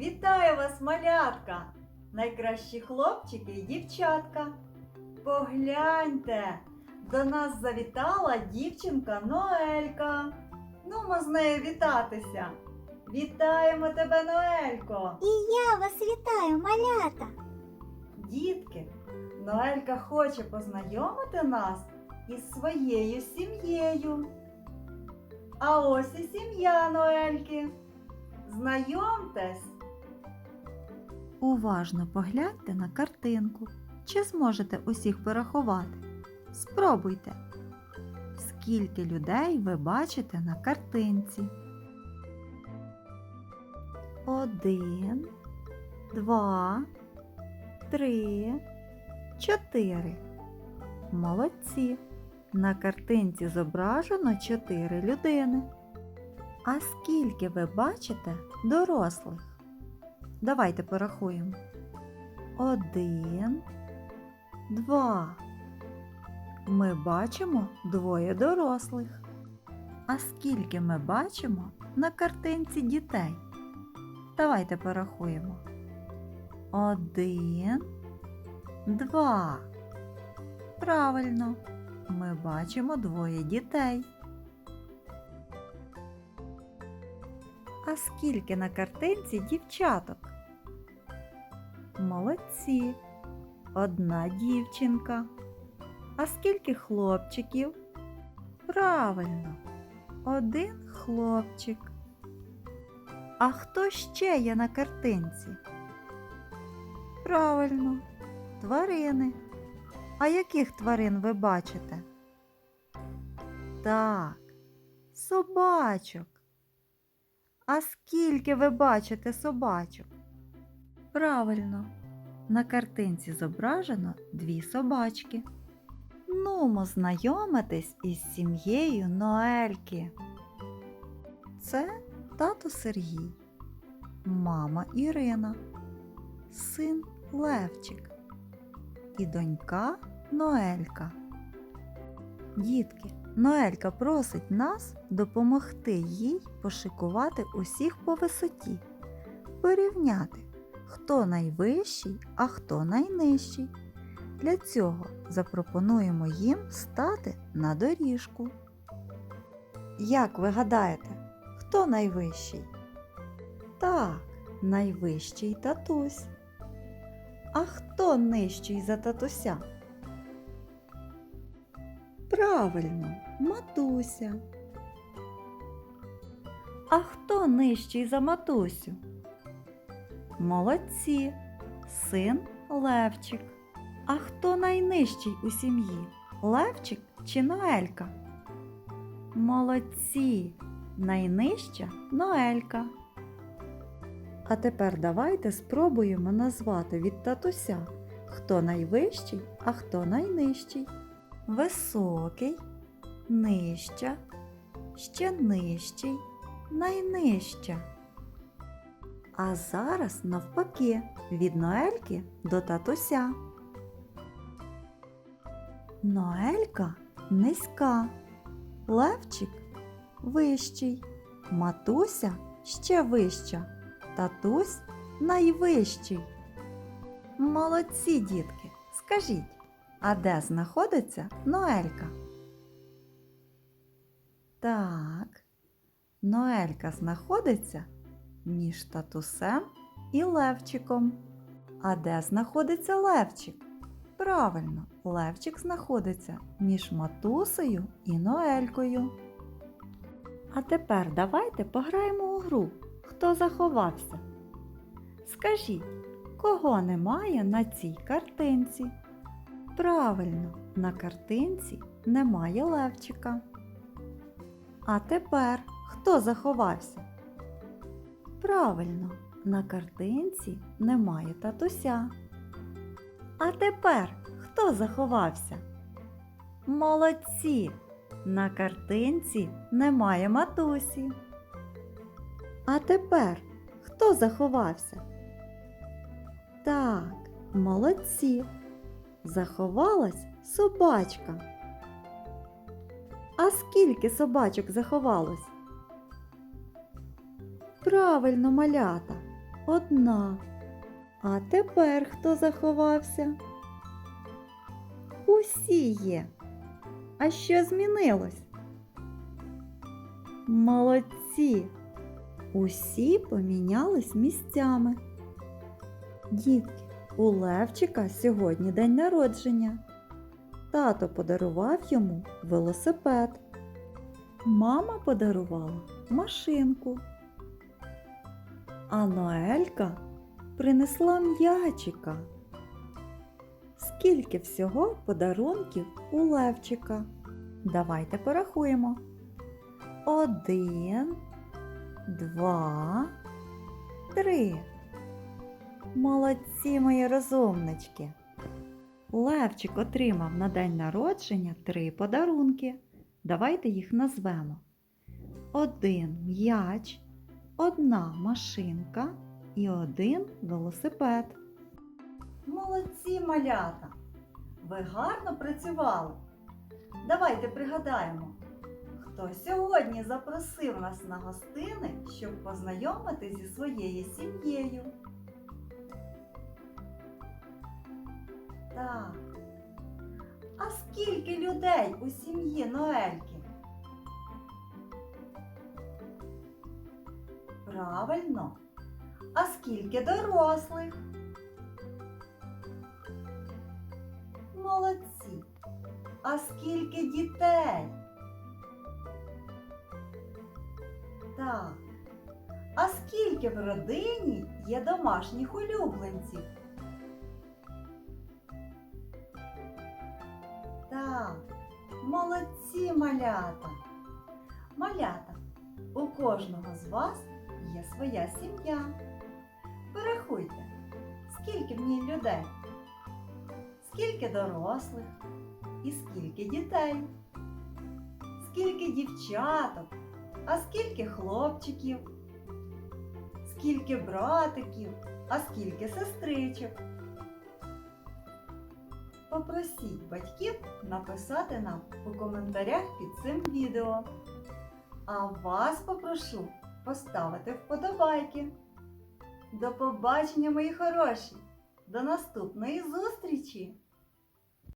Вітаю вас, малятка! Найкращі хлопчики і дівчатка. Погляньте, до нас завітала дівчинка Ноелька. Нумо з нею вітатися. Вітаємо тебе, Ноелько! І я вас вітаю, малята. Дітки, Ноелька хоче познайомити нас із своєю сім'єю. А ось і сім'я Ноельки. Знайомтесь. Уважно погляньте на картинку. Чи зможете усіх порахувати? Спробуйте. Скільки людей ви бачите на картинці? Один, два, три, чотири. Молодці. На картинці зображено чотири людини. А скільки ви бачите дорослих? Давайте порахуємо. Один, два. Ми бачимо двоє дорослих. А скільки ми бачимо на картинці дітей? Давайте порахуємо. Один, два. Правильно, ми бачимо двоє дітей. А скільки на картинці дівчаток? Молодці. Одна дівчинка. А скільки хлопчиків? Правильно, один хлопчик. А хто ще є на картинці? Правильно, тварини. А яких тварин ви бачите? Так, собачок. А скільки ви бачите собачок? Правильно, на картинці зображено дві собачки. Нумо знайомитись із сім'єю Ноельки. Це тато Сергій, мама Ірина, син Левчик і донька Ноелька. Дітки, Ноелька просить нас допомогти їй пошикувати усіх по висоті, порівняти, хто найвищий, а хто найнижчий. Для цього запропонуємо їм стати на доріжку. Як ви гадаєте, хто найвищий? Так, найвищий татусь. А хто нижчий за татуся? Правильно, матуся. А хто нижчий за матусю? Молодці, син Левчик. А хто найнижчий у сім'ї? Левчик чи Ноелька? Молодці, найнижча Ноелька. А тепер давайте спробуємо назвати від татуся, хто найвищий, а хто найнижчий. Високий, нижча, ще нижчий, найнижча. А зараз навпаки від Ноельки до татуся. Ноелька низька, Левчик вищий, матуся ще вища, татусь найвищий. Молодці, дітки, скажіть, а де знаходиться Ноелька? Так, Ноелька знаходиться між татусем і Левчиком. А де знаходиться Левчик? Правильно, Левчик знаходиться між матусею і Ноелькою. А тепер давайте пограємо у гру. Хто заховався? Скажіть, кого немає на цій картинці? Правильно, на картинці немає Левчика. А тепер хто заховався? Правильно, на картинці немає татуся. А тепер хто заховався? Молодці! На картинці немає матусі. А тепер хто заховався? Так, молодці. Заховалась собачка. А скільки собачок заховалось? Правильно, малята. одна. А тепер хто заховався? Усі є. А що змінилось? Молодці! Усі помінялись місцями. Дітки, у Левчика сьогодні день народження. Тато подарував йому велосипед. Мама подарувала машинку. А Ноелька принесла м'ячика. Скільки всього подарунків у Левчика? Давайте порахуємо. Один, два, три. Молодці мої розумнички. Левчик отримав на день народження три подарунки. Давайте їх назвемо. Один м'яч, одна машинка і один велосипед. Молодці малята! Ви гарно працювали. Давайте пригадаємо, хто сьогодні запросив нас на гостини, щоб познайомити зі своєю сім'єю. Так. А скільки людей у сім'ї Ноельки? Правильно. А скільки дорослих? Молодці. А скільки дітей? Так. А скільки в родині є домашніх улюбленців? Молодці малята. Малята, у кожного з вас є своя сім'я. Порахуйте, скільки в ній людей, скільки дорослих і скільки дітей, скільки дівчаток, а скільки хлопчиків, скільки братиків, а скільки сестричок. Попросіть батьків написати нам у коментарях під цим відео. А вас попрошу поставити вподобайки. До побачення, мої хороші! До наступної зустрічі!